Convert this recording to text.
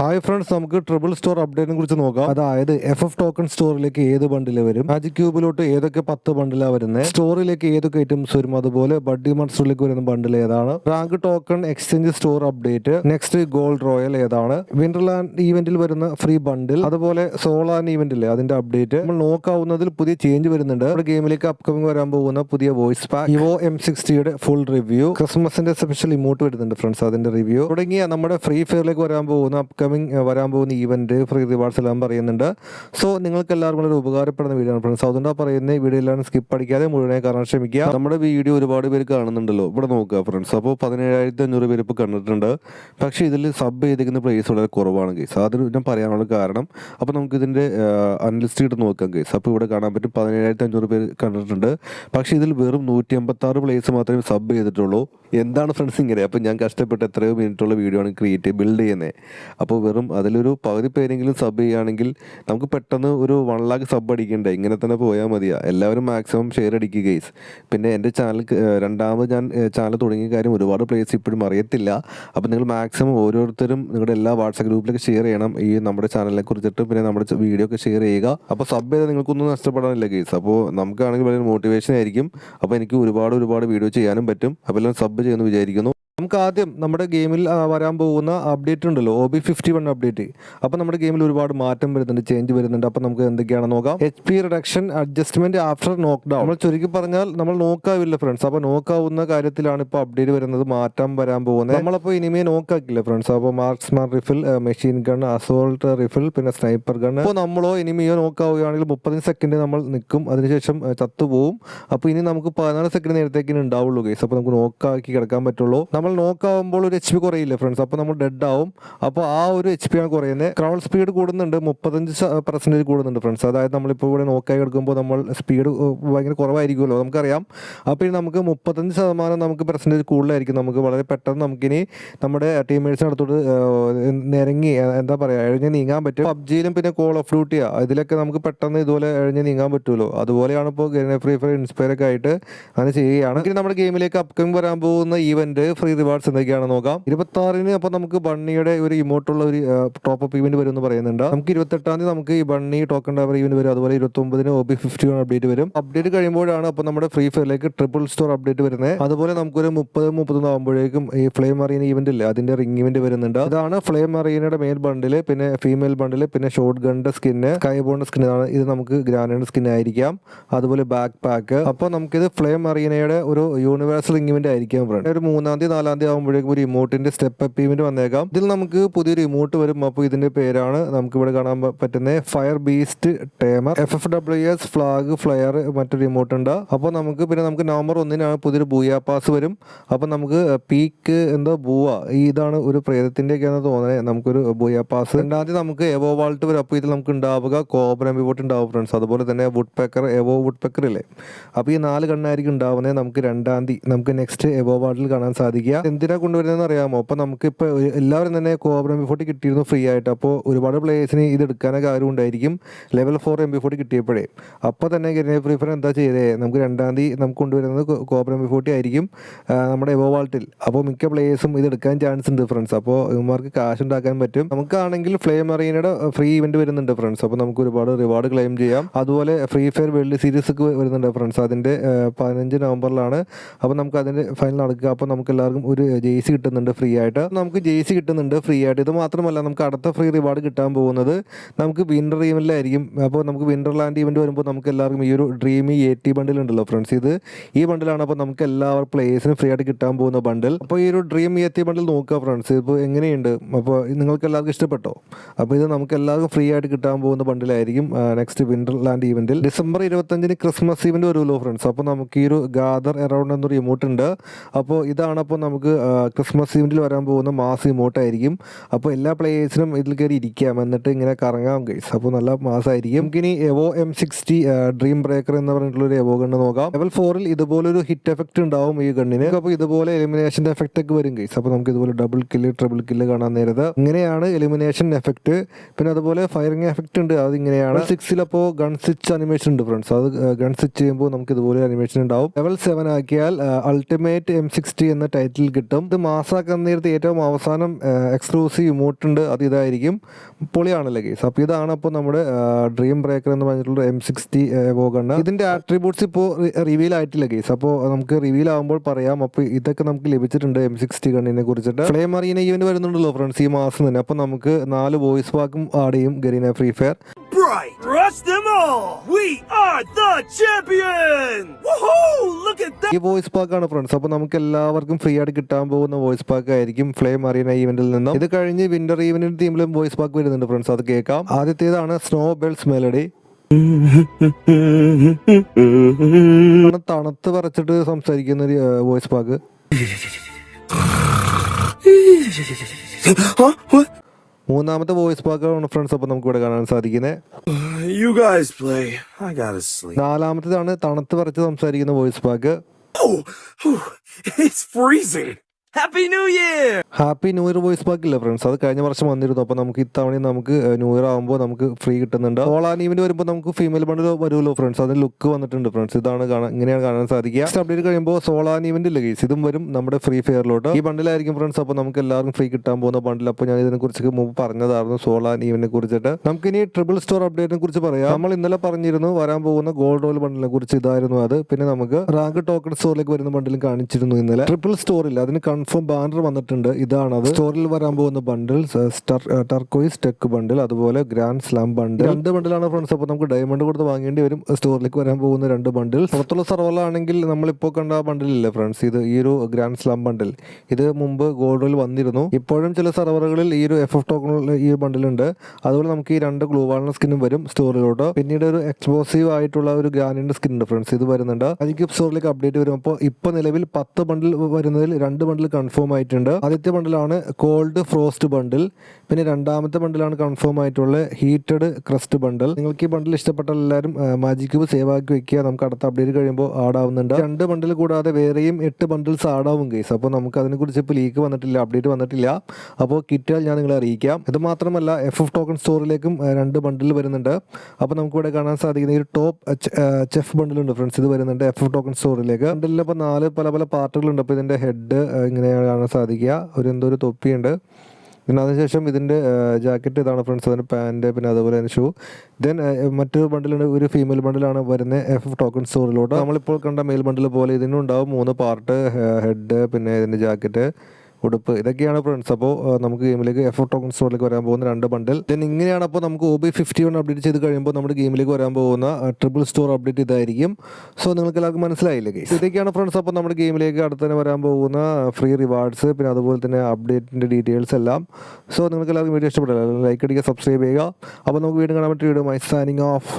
Hi friends നമുക്ക് triple store അപ്ഡേറ്റിനെ കുറിച്ച് നോക്കാം. അതായത് എഫ് എഫ് ടോക്കൺ സ്റ്റോറിലേക്ക് ഏത് ബണ്ടിൽ വരും? മാജിക് ക്യൂബിലോട്ട് ഏതൊക്കെ പത്ത് ബണ്ടിലാണ് വരുന്നത് സ്റ്റോറിലേക്ക് ഏതൊക്കെ ഐറ്റംസ് വരും? അതുപോലെ ബഡ്ഡി മൺസ്റ്ററിലേക്ക് വരുന്ന ബണ്ടിൽ ഏതാണ്? Rank token exchange store update next gold royal ഏതാണ്? വിന്റർലാൻഡ് ഈവന്റിൽ വരുന്ന ഫ്രീ ബണ്ടിൽ അതുപോലെ സോളാൻ ഈവെന്റിൽ അതിന്റെ അപ്ഡേറ്റ് നമ്മൾ നോക്കാവുന്നതിൽ പുതിയ ചേഞ്ച് വരുന്നുണ്ട്. നമ്മുടെ ഗെയിമിലേക്ക് അപ്കമിംഗ് വരാൻ പോകുന്ന പുതിയ വോയിസ് പാക്ക് ഇവോ എം സിക്സ്റ്റിയുടെ ഫുൾ റിവ്യൂ ക്രിസ്മസിന്റെ സ്പെഷ്യൽ ഇമോട്ട് വരുന്നുണ്ട് ഫ്രണ്ട്സ് അതിന്റെ റിവ്യൂ തുടങ്ങിയ നമ്മുടെ ഫ്രീ ഫയറിലേക്ക് വരാൻ പോകുന്ന അപ്കമിങ് വരാൻ പോകുന്ന ഈവന്റ് ഫ്രീ റിവാർഡ്സ് എല്ലാം പറയുന്നുണ്ട്. സോ നിങ്ങൾക്ക് എല്ലാവർക്കും വളരെ ഉപകാരപ്പെടുന്ന വീഡിയോ ആണ് ഫ്രണ്ട്സ് അതുകൊണ്ടാണ് പറയുന്ന വീഡിയോ എല്ലാം സ്കിപ്പ് അടിക്കാതെ മുഴുവനായി കാണാൻ ശ്രമിക്കുക. നമ്മുടെ വീഡിയോ ഒരുപാട് പേര് കാണുന്നുണ്ടല്ലോ. ഇവിടെ നോക്കുക ഫ്രണ്ട്സ് അപ്പോൾ പതിനേഴായിരത്തി അഞ്ഞൂറ് പേര് ഇപ്പോൾ കണ്ടിട്ടുണ്ട്. പക്ഷേ ഇതിൽ സബ് ചെയ്തിരിക്കുന്ന പ്ലേസ് വളരെ കുറവാണ് കേസ് അതിന് ഞാൻ പറയാനുള്ള കാരണം അപ്പോൾ നമുക്ക് ഇതിന്റെ അനലിസ്റ്റ് ഇട്ട് നോക്കാം കേസ് അപ്പോൾ ഇവിടെ കാണാൻ പറ്റും പതിനേഴായിരത്തി അഞ്ഞൂറ് പേര് കണ്ടിട്ടുണ്ട്. പക്ഷേ ഇതിൽ വെറും നൂറ്റി അമ്പത്താറ് പ്ലേസ് മാത്രമേ സബ് ചെയ്തിട്ടുള്ളൂ. എന്താണ് ഫ്രണ്ട്സ് ഇങ്ങനെ? അപ്പോൾ ഞാൻ കഷ്ടപ്പെട്ട് എത്രയോ മിനിറ്റുള്ള വീഡിയോ ആണ് ക്രിയേറ്റ് ബിൽഡ് ചെയ്യുന്നത് അപ്പോൾ വെറും അതിലൊരു പകുതി പേരെങ്കിലും സബ് ചെയ്യുകയാണെങ്കിൽ നമുക്ക് പെട്ടെന്ന് ഒരു വൺ ലാക്ക് സബ് അടിക്കണ്ടേ? ഇങ്ങനെ തന്നെ പോയാൽ മതിയാ. എല്ലാവരും മാക്സിമം ഷെയർ അടിക്കുക ഗൈസ് പിന്നെ എന്റെ ചാനൽ രണ്ടാമത് ഞാൻ ചാനൽ തുടങ്ങിയ കാര്യം ഒരുപാട് പ്ലേസ് ഇപ്പോഴും അറിയത്തില്ല. അപ്പോൾ നിങ്ങൾ മാക്സിമം ഓരോരുത്തരും നിങ്ങളുടെ എല്ലാ വാട്സാപ്പ് ഗ്രൂപ്പിലേക്ക് ഷെയർ ചെയ്യണം. ഈ നമ്മുടെ ചാനലിനെ കുറിച്ചിട്ട് പിന്നെ നമ്മുടെ വീഡിയോ ഒക്കെ ഷെയർ ചെയ്യുക. അപ്പോൾ സബ് ചെയ്താൽ നിങ്ങൾക്കൊന്നും നഷ്ടപ്പെടാനില്ല ഗൈസ് അപ്പോൾ നമുക്കാണെങ്കിൽ വളരെ മോട്ടിവേഷൻ ആയിരിക്കും. അപ്പോൾ എനിക്ക് ഒരുപാട് ഒരുപാട് വീഡിയോ ചെയ്യാനും പറ്റും. അപ്പോൾ എല്ലാം സബ് ചെയ്യുമെന്ന് വിചാരിക്കുന്നു. നമുക്ക് ആദ്യം നമ്മുടെ ഗെയിമിൽ വരാൻ പോകുന്ന അപ്ഡേറ്റ് ഉണ്ടല്ലോ O B fifty one update അപ്പോൾ നമ്മുടെ ഗെയിമിൽ ഒരുപാട് മാറ്റം വരുന്നുണ്ട് ചേഞ്ച് വരുന്നുണ്ട്. അപ്പോൾ നമുക്ക് എന്തൊക്കെയാണെന്ന് നോക്കാം. H P reduction adjustment after knock down നമ്മൾ ചുരുക്കി പറഞ്ഞാൽ നമ്മൾ നോക്കാവില്ല ഫ്രണ്ട്സ് അപ്പോൾ നോക്കാവുന്ന കാര്യത്തിലാണ് ഇപ്പോൾ അപ്ഡേറ്റ് വരുന്നത് മാറ്റം വരാൻ പോകുന്നത്. നമ്മളപ്പോൾ ഇനിമേ നോക്കാക്കില്ല ഫ്രണ്ട്സ് അപ്പോൾ marksman rifle machine gun assault rifle പിന്നെ സ്നൈപ്പർ ഗൺ അപ്പോൾ നമ്മളോ ഇനിമയോ നോക്കാവുകയാണെങ്കിൽ മുപ്പത് സെക്കൻഡ് നമ്മൾ നിൽക്കും. അതിനുശേഷം ചത്തുപോകും അപ്പോൾ ഇനി നമുക്ക് പതിനാല് സെക്കൻഡ് നേരത്തേക്കിന് ഉണ്ടാവുള്ളൂ കേസ് അപ്പോൾ നമുക്ക് നോക്കാക്കി കിടക്കാൻ പറ്റുള്ളൂ. നമ്മൾ നോക്കാവുമ്പോൾ ഒരു എച്ച് പി കുറയില്ല ഫ്രണ്ട്സ് അപ്പോൾ നമ്മൾ ഡെഡ് ആവും. അപ്പോൾ ആ ഒരു എച്ച് പി ആണ് കുറയുന്നത്. ക്രൗൾ സ്പീഡ് കൂടുന്നുണ്ട്. മുപ്പത്തഞ്ച് പെർസെന്റേജ് കൂടുന്നുണ്ട് ഫ്രണ്ട്സ് അതായത് നമ്മളിപ്പോൾ ഇവിടെ നോക്കായി എടുക്കുമ്പോൾ നമ്മൾ സ്പീഡ് ഭയങ്കര കുറവായിരിക്കുമല്ലോ നമുക്കറിയാം. അപ്പോൾ ഇനി നമുക്ക് മുപ്പത്തഞ്ച് ശതമാനം നമുക്ക് പെർസെന്റേജ് കൂടുതലായിരിക്കും. നമുക്ക് വളരെ പെട്ടെന്ന് നമുക്കിനി നമ്മുടെ ടീമേഴ്സിന് അടുത്തോട്ട് നിരങ്ങി എന്താ പറയുക എഴുതി നീങ്ങാൻ പറ്റും. പബ്ജിയിലും പിന്നെ കോൾ ഓഫ് ഡ്യൂട്ടിയാ ഇതിലൊക്കെ നമുക്ക് പെട്ടെന്ന് ഇതുപോലെ എഴുതി നീങ്ങാൻ പറ്റുമല്ലോ. അതുപോലെയാണ് ഇപ്പോൾ ഫ്രീ ഫയർ ഇൻസ്പയർ ഒക്കെ ആയിട്ട് അങ്ങനെ ചെയ്യുകയാണ്. ഇനി നമ്മുടെ ഗെയിമിലേക്ക് അപ്കമിങ് വരാൻ പോകുന്ന ഈവന്റ് ഫ്രീ റിവാർഡ്സ് എന്തൊക്കെയാണെന്ന് നോക്കാം. ഇരുപത്തി ആറിന് അപ്പൊ നമുക്ക് ബണ്ണിയുടെ ഒരു ഇമോട്ടുള്ള ഒരു ടോപ്പ് അപ്പ് ഇവന്റ് വരും എന്ന് പറയുന്നുണ്ട്. നമുക്ക് ഇരുപത്തെട്ടാം തീയതി നമുക്ക് ഈ ബണ്ണി ടോക്കൺ ഡവർ ഇവന്റ് വരും. അതുപോലെ ഇരുപത്തി ഒമ്പതിന് O B fifty one update വരും. അപ്ഡേറ്റ് കഴിയുമ്പോഴാണ് അപ്പൊ നമ്മുടെ ഫ്രീ ഫയറിലേക്ക് ട്രിപ്പിൾ സ്റ്റോർ അപ്ഡേറ്റ് വരുന്നത് അതുപോലെ നമുക്കൊരു മുപ്പത് മുപ്പത്തൊന്ന് ആകുമ്പോഴേക്കും ഈ ഫ്ലെയിം മറീന ഇവന്റ് ഇല്ല അതിന്റെ റിംഗ് ഇവന്റ് വരുന്നുണ്ട്. ഇതാണ് ഫ്ലെയിം മറീനയുടെ മെയിൽ ബണ്ടിൽ പിന്നെ ഫീമെയിൽ ബണ്ടിൽ പിന്നെ ഷോർട്ട് ഗണ്ണിന്റെ സ്കിന്ന് കൈബോണിന്റെ സ്കിൻ ആണ് ഇത് നമുക്ക് ഗ്രാനൈഡ് സ്കിൻ ആയിരിക്കാം. അതുപോലെ ബാക്ക് പാക്ക് അപ്പോൾ നമുക്കിത് ഫ്ലെയിം മറീനയുടെ ഒരു യൂണിവേഴ്സൽ റിംഗ് ഇവന്റ് ആയിരിക്കാം ഒരു മൂന്നാം തീയതി നാലാം തീയതി ആകുമ്പോഴേക്കും ഒരു ഇമോട്ടിന്റെ സ്റ്റെപ്പ് അപ്പ് ഇവന്റ് വന്നേക്കാം. ഇതിൽ നമുക്ക് പുതിയൊരു ഇമോട്ട് വരും അപ്പോൾ ഇതിന്റെ പേരാണ് നമുക്ക് ഇവിടെ കാണാൻ പറ്റുന്നത് പറ്റുന്ന fire beast tamer F F W S flag flyer മറ്റൊരു ഇമോട്ട് ഉണ്ട്. അപ്പോൾ നമുക്ക് പിന്നെ നമുക്ക് നവംബർ ഒന്നിനാണ് പുതിയൊരു ബൂയ പാസ് വരും. അപ്പോൾ നമുക്ക് പീക്ക് എന്തോ ബൂവ ഈ ഇതാണ് ഒരു പ്രേതത്തിന്റെ എന്ന് തോന്നുന്നത് നമുക്കൊരു ബൂയ പാസ് രണ്ടാം തീയതി നമുക്ക് എവോ വാൾട്ട് വരും. അപ്പോൾ ഇതിൽ നമുക്ക് ഉണ്ടാവുക കോബ്ര ബോട്ട് ഉണ്ടാവും ഫ്രണ്ട്സ് അതുപോലെ തന്നെ woodpecker evo woodpecker ഇല്ലേ? അപ്പോൾ ഈ നാല് കണ്ണായിരിക്കും ഉണ്ടാവുന്നത് നമുക്ക് രണ്ടാം തീയതി. നമുക്ക് നെക്സ്റ്റ് എവോ വാൾട്ടിൽ കാണാൻ സാധിക്കുക എന്തിനാ കൊണ്ടുവരുന്നതെന്ന് അറിയാമോ? അപ്പോൾ ഇപ്പൊ എല്ലാവരും തന്നെ കോബ്ര എം ബി ഫോർട്ടി കിട്ടിയിരുന്നു ഫ്രീ ആയിട്ട്. അപ്പോൾ ഒരുപാട് പ്ലേയേഴ്സിന് ഇത് എടുക്കാനൊക്കെ ആരും ഉണ്ടായിരിക്കും. Level four M B forty കിട്ടിയപ്പോഴേ. അപ്പോൾ തന്നെ ഫ്രീ ഫയർ എന്താ ചെയ്തേ? നമുക്ക് രണ്ടാം തീയതി നമുക്ക് കൊണ്ടുവരുന്നത് കോബ്ര എം ബി ഫോർട്ടി ആയിരിക്കും. നമ്മുടെ എവോ വാൾട്ടിൽ അപ്പോൾ മിക്ക പ്ലേയേഴ്സും ഇത് എടുക്കാൻ ചാൻസ് ഉണ്ട് ഫ്രണ്ട്സ് അപ്പോൾ ഇവന്മാർക്ക് കാശ് ഉണ്ടാക്കാൻ പറ്റും. നമുക്കാണെങ്കിൽ ഫ്ലെയിം മറീനയുടെ ഫ്രീ ഇവന്റ് വരുന്നുണ്ട് ഫ്രണ്ട്സ് അപ്പോൾ നമുക്ക് ഒരുപാട് റിവാർഡ് ക്ലെയിം ചെയ്യാം. അതുപോലെ ഫ്രീ ഫയർ വേൾഡ് സീരീസ് വരുന്നുണ്ട് ഫ്രണ്ട്സ് അതിന്റെ പതിനഞ്ച് നവംബറിലാണ്. അപ്പോൾ നമുക്ക് അതിന്റെ ഫൈനൽ നടക്കുക. അപ്പോൾ നമുക്ക് എല്ലാവർക്കും ഒരു ജേസി കിട്ടുന്നുണ്ട് ഫ്രീ ആയിട്ട്. നമുക്ക് ജേസി കിട്ടുന്നുണ്ട് ഫ്രീ ആയിട്ട്. ഇത് മാത്രമല്ല നമുക്ക് അടുത്ത ഫ്രീ റിവാർഡ് കിട്ടാൻ പോകുന്നത് നമുക്ക് വിന്റർ ഡ്രീമിലായിരിക്കും അപ്പോൾ നമുക്ക് വിന്റർലാൻഡ് ഇവന്റ് വരുമ്പോൾ നമുക്ക് എല്ലാവർക്കും ഈ ഒരു ഡ്രീമി എ ടി ബണ്ടിൽ ഉണ്ടല്ലോ ഫ്രണ്ട്സ് ഇത് ഈ ബണ്ടിലാണ് അപ്പോൾ നമുക്ക് എല്ലാവർക്കും പ്ലേയേഴ്സിനും ഫ്രീ ആയിട്ട് കിട്ടാൻ പോകുന്ന ബണ്ടിൽ അപ്പോൾ ഈ ഒരു ഡ്രീം എ ടി ബണ്ടിൽ നോക്കുക ഫ്രണ്ട്സ് ഇപ്പോൾ എങ്ങനെയുണ്ട്? അപ്പോൾ നിങ്ങൾക്ക് എല്ലാവർക്കും ഇഷ്ടപ്പെട്ടോ? അപ്പോൾ ഇത് നമുക്ക് എല്ലാവർക്കും ഫ്രീ ആയിട്ട് കിട്ടാൻ പോകുന്ന ബണ്ടിലായിരിക്കും നെക്സ്റ്റ് വിന്റർലാൻഡ് ഇവന്റിൽ ഡിസംബർ ഇരുപത്തഞ്ചിന് ക്രിസ്മസ് ഇവന്റ് വരുമല്ലോ ഫ്രണ്ട്സ് അപ്പോൾ നമുക്ക് ഈ ഒരു ഗാദർ എറൗണ്ട് എന്നൊരു ഇമോട്ട് ഉണ്ട്. അപ്പോൾ ഇതാണ് അപ്പോൾ നമുക്ക് ക്രിസ്മസ് ഇവന്റിൽ വരാൻ പോകുന്ന മാസ് ഇമോട്ട് ആയിരിക്കും. അപ്പോൾ എല്ലാ പ്ലേയേഴ്സിനും ഇതിൽ കയറി ഇരിക്കാം. എന്നിട്ട് ഇങ്ങനെ കറങ്ങാം ഗൈസ് അപ്പോൾ നല്ല മാസമായിരിക്കും നമുക്കിനി evo M sixty dream breaker എന്ന് പറഞ്ഞിട്ടുള്ള ഒരു എവോ ഗണ്ണ് നോക്കാം ലെവൽ ഫോറിൽ ഇതുപോലൊരു ഹിറ്റ് എഫക്റ്റ് ഉണ്ടാവും ഈ ഗണ്ണിന് അപ്പോൾ ഇതുപോലെ എലിമിനേഷന്റെ എഫക്റ്റ് ഒക്കെ വരും ഗൈസ് അപ്പോൾ നമുക്ക് ഇതുപോലെ ഡബിൾ കില്ല് ട്രിപ്പിൾ കില്ല് കാണാൻ നേരത് ഇങ്ങനെയാണ് എലിമിനേഷൻ എഫക്റ്റ് പിന്നെ അതുപോലെ ഫയറിംഗ് എഫക്റ്റ് ഉണ്ട്. അത് ഇങ്ങനെയാണ്. സിക്സിൽ അപ്പോൾ ഗൺ സ്വിച്ച് അനിമേഷൻ ഉണ്ട് ഫ്രണ്ട്സ് അത് ഗൺ സ്വിച്ച് ചെയ്യുമ്പോൾ നമുക്ക് ഇതുപോലെ അനിമേഷൻ ഉണ്ടാവും. ലെവൽ സെവൻ ആക്കിയാൽ അൾട്ടിമേറ്റ് എം സിക്സ്റ്റി എന്ന ടൈറ്റിൽ റേറ്റിൽ കിട്ടും. ഇത് മാസാക്കാൻ നേരത്തെ ഏറ്റവും അവസാനം എക്സ്ക്ലൂസീവ് ഇമോട്ട് ഉണ്ട്. അത് ഇതായിരിക്കും. പൊളിയാണല്ലേ കേസ് അപ്പോൾ ഇതാണ് അപ്പോൾ നമ്മുടെ ഡ്രീം ബ്രേക്കർ എന്ന് പറഞ്ഞിട്ടുള്ള എം സിക്സ്റ്റി പോകണ്ട ഇതിന്റെ ആട്രിബ്യൂട്ട്സ് ഇപ്പോൾ റിവീൽ ആയിട്ടില്ല കേസ് അപ്പോൾ നമുക്ക് റിവീൽ ആകുമ്പോൾ പറയാം. അപ്പോൾ ഇതൊക്കെ നമുക്ക് ലഭിച്ചിട്ടുണ്ട് എം സിക്സ്റ്റി ഗണ്ണിനെ കുറിച്ചിട്ട്. ഫ്ലെയിം അറിയുന്ന ഈവന്റ് വരുന്നുണ്ടല്ലോ ഫ്രണ്ട്സ് ഈ മാസം തന്നെ. അപ്പോൾ നമുക്ക് നാല് വോയിസ് വാക്കും ആഡ് ചെയ്യും Garena free fire Bright! Rush them all! We are the champion! Woohoo! Look at that! ഈ വോയിസ് പാക്ക് ആണ് ഫ്രണ്ട്സ് അപ്പോൾ നമുക്ക് എല്ലാവർക്കും ഫ്രീ ആയിട്ട് കിട്ടാൻ പോകുന്ന വോയിസ് പാക്ക് ആയിരിക്കും ഫ്ലെയിം അറിയുന്ന ഈവന്റിൽ നിന്നും ഇത് കഴിഞ്ഞ് വിന്റർ ഈവന്റിന്റെ ടീമിലും വോയിസ് പാക്ക് വരുന്നുണ്ട് ഫ്രണ്ട്സ് അത് കേൾക്കാം ആദ്യത്തേതാണ് സ്നോ ബെൽസ് മെലഡി തണുത്ത് പറച്ചിട്ട് സംസാരിക്കുന്ന ഒരു വോയിസ് പാക്ക്? മൂന്നാമത്തെ വോയിസ് പാക്കാണ് ഫ്രണ്ട്സ് അപ്പോൾ നമുക്ക് ഇവിടെ കാണാൻ സാധിക്കുന്നത്. നാലാമത്തേതാണ് തണുത്ത് വരച്ച് സംസാരിക്കുന്ന voice pack. Oh! New Year! Happy new year voice pack ഇല്ല ഫ്രണ്ട്സ് അത് കഴിഞ്ഞ വർഷം വന്നിരുന്നു. അപ്പോൾ നമുക്ക് ഇത്തവണ നമുക്ക് ന്യൂ ഇയർ ആകുമ്പോൾ നമുക്ക് ഫ്രീ കിട്ടുന്നുണ്ട്. ഓളാൻ ഈവന്റ് വരുമ്പോൾ നമുക്ക് ഫീമെയിൽ ബണ്ടിൽ വരുമല്ലോ ഫ്രണ്ട്സ് അതിന് ലുക്ക് വന്നിട്ടുണ്ട് ഫ്രണ്ട്സ് ഇതാണ് കാണാൻ ഇങ്ങനെയാണ് കാണാൻ സാധിക്കുക. അപ്ഡേറ്റ് കഴിയുമ്പോൾ സോളാൻ ഇവന്റ് ഇല്ല ഗൈസ് ഇതും വരും നമ്മുടെ ഫ്രീ ഫെയറിലോട്ട് ഈ ബണ്ടിലായിരിക്കും ഫ്രണ്ട്സ് അപ്പോൾ നമുക്ക് എല്ലാവർക്കും ഫ്രീ കിട്ടാൻ പോകുന്ന ബണ്ടിൽ അപ്പോൾ ഞാൻ ഇതിനെ കുറിച്ച് മുമ്പ് പറഞ്ഞതായിരുന്നു സോളാൻ ഈവന്റിനെ കുറിച്ചിട്ട്. നമുക്ക് ഇനി ട്രിപ്പിൾ സ്റ്റോർ അപ്ഡേറ്റിനെ കുറിച്ച് പറയാം. നമ്മൾ ഇന്നലെ പറഞ്ഞിരുന്നു വരാൻ പോകുന്ന ഗോൾഡ് റോൾ ബണ്ടിനെ കുറിച്ച് ഇതായിരുന്നു അത്. പിന്നെ നമുക്ക് റാങ്ക് ടോക്കൺ സ്റ്റോറിലേക്ക് വരുന്ന ബണ്ടിലും കാണിച്ചിരുന്നു ഇന്നലെ. ട്രിപ്പിൾ സ്റ്റോറിൽ അതിന് കൺഫേം ബാനർ വന്നിട്ടുണ്ട്. ഇതാണ് അത് സ്റ്റോറിൽ വരാൻ പോകുന്ന ബണ്ടിൽ ടർക്കോയിസ് ടെക് ബണ്ടിൽ അതുപോലെ ഗ്രാൻഡ് സ്ലാം ബണ്ടിൽ. രണ്ട് ബണ്ടിലാണ് ഫ്രണ്ട്സ് അപ്പോൾ നമുക്ക് ഡയമണ്ട് കൊടുത്ത് വാങ്ങേണ്ടി വരും. സ്റ്റോറിലേക്ക് വരാൻ പോകുന്ന രണ്ട് ബണ്ടിൽ. പുറത്തുള്ള സർവറിലാണെങ്കിൽ നമ്മളിപ്പോൾ കണ്ട ആ ബണ്ടിലില്ലേ ഫ്രണ്ട്സ്? ഇത് ഈ ഒരു ഗ്രാൻഡ് സ്ലാം ബണ്ടിൽ. ഇത് മുമ്പ് ഗോൾഡിൽ വന്നിരുന്നു. ഇപ്പോഴും ചില സർവറുകളിൽ ഈ ഒരു എഫ് എഫ് ടോക്കൺ ഈ ബണ്ടിലുണ്ട്. അതുപോലെ നമുക്ക് ഈ രണ്ട് ഗ്ലൂ വാളിന്റെ സ്കിന്നും വരും സ്റ്റോറിലോട്ട്. പിന്നീട് ഒരു എക്സ്പ്ലോസീവ് ആയിട്ടുള്ള ഒരു ഗ്രാനിന്റെ സ്കിൻ ഉണ്ട് ഫ്രണ്ട്സ്. ഇത് വരുന്നുണ്ട്. അതിക്ക് സ്റ്റോറിലേക്ക് അപ്ഡേറ്റ് വരും. അപ്പോൾ ഇപ്പൊ നിലവിൽ പത്ത് ബണ്ടിൽ വരുന്നതിൽ രണ്ട് ബണ്ടിൽ കൺഫേം ആയിട്ടുണ്ട്. ആദ്യത്തെ ബണ്ടിലാണ് കോൾഡ് ഫ്രോസ്റ്റ് ബണ്ടിൽ പിന്നെ രണ്ടാമത്തെ ബണ്ടിലാണ് കൺഫേം ആയിട്ടുള്ള ഹീറ്റഡ് ക്രസ്റ്റ് ബണ്ടിൽ നിങ്ങൾക്ക് ഈ ബണ്ടിൽ ഇഷ്ടപ്പെട്ട എല്ലാവരും മാജിക് ക്യൂബ് സേവ് ആക്കി വെക്കുക. നമുക്ക് അടുത്ത അപ്ഡേറ്റ് കഴിയുമ്പോൾ ആഡ് ആവുന്നുണ്ട്. രണ്ട് ബണ്ടിൽ കൂടാതെ വേറെയും എട്ട് ബണ്ടിൽസ് ആഡ് ആവും കേസ് അപ്പോൾ നമുക്ക് അതിനെക്കുറിച്ച് ഇപ്പോൾ ലീക്ക് വന്നിട്ടില്ല അപ്ഡേറ്റ് വന്നിട്ടില്ല. അപ്പോൾ കിട്ടിയാൽ ഞാൻ നിങ്ങളെ അറിയിക്കാം. ഇത് മാത്രമല്ല എഫ് എഫ് ടോക്കൺ സ്റ്റോറിലേക്കും രണ്ട് ബണ്ടിൽ വരുന്നുണ്ട്. അപ്പോൾ നമുക്ക് ഇവിടെ കാണാൻ സാധിക്കുന്ന ഒരു ടോപ്പ് ചെഫ് ബണ്ടിലുണ്ട് ഫ്രണ്ട്സ് ഇത് വരുന്നുണ്ട് എഫ് എഫ് ടോക്കൺ സ്റ്റോറിലേക്ക് ബണ്ടിലിൽ ഇപ്പോൾ നാല് പല പല പാർട്ടുകളുണ്ട് അപ്പോൾ ഇതിന്റെ ഹെഡ് ഇങ്ങനെയാണ് കാണാൻ സാധിക്കുക? ഒരു എന്തോ ഒരു തൊപ്പിയുണ്ട്. പിന്നെ അതിനുശേഷം ഇതിന്റെ ജാക്കറ്റ് ഇതാണ് ഫ്രണ്ട്സ്. അതിന് പാന്റ് പിന്നെ അതുപോലെ തന്നെ ഷൂ. ദെൻ മറ്റൊരു ബണ്ടിലുണ്ട് ഒരു ഫീമെയിൽ ബണ്ടിലാണ് വരുന്നത് എഫ് ടോക്കൺ സ്റ്റോറിലോട്ട്. നമ്മളിപ്പോൾ കണ്ട മെയിൽ ബണ്ടിൽ പോലെ ഇതിനും ഉണ്ടാവും. മൂന്ന് പാർട്ട് ഹെഡ് പിന്നെ ഇതിന്റെ ജാക്കറ്റ്. ഉടുപ്പ്. ഇതൊക്കെയാണ് ഫ്രണ്ട്സ് അപ്പോൾ നമുക്ക് ഗെയിമിലേക്ക് എഫ് ടോക്കൺ സ്റ്റോറിലേക്ക് വരാൻ പോകുന്ന രണ്ട് ബണ്ടിൽ ദെൻ ഇങ്ങനെയാണ് അപ്പോൾ നമുക്ക് O B fifty one update ചെയ്ത് കഴിയുമ്പോൾ നമ്മുടെ ഗെയിമിലേക്ക് വരാൻ പോകുന്ന ട്രിപ്പിൾ സ്റ്റോർ അപ്ഡേറ്റ് ഇതായിരിക്കും. സോ നിങ്ങൾക്ക് എല്ലാവർക്കും മനസ്സിലായില്ലേ guys? ഇതൊക്കെയാണ് ഫ്രണ്ട്സ് അപ്പോൾ നമ്മുടെ ഗെയിമിലേക്ക് അടുത്ത് തന്നെ വരാൻ പോകുന്ന ഫ്രീ റിവാർഡ്സ് പിന്നെ അതുപോലെ തന്നെ അപ്ഡേറ്റിന്റെ ഡീറ്റെയിൽസ് എല്ലാം. സോ നിങ്ങൾക്ക് എല്ലാവർക്കും വീഡിയോ ഇഷ്ടപ്പെട്ടില്ല ലൈക്ക് അടിക്കുക സബ്സ്ക്രൈബ് ചെയ്യുക. അപ്പോൾ നമുക്ക് വീണ്ടും കാണാൻ പറ്റിയ വീഡിയോ മൈ സാനിങ് ഓഫ്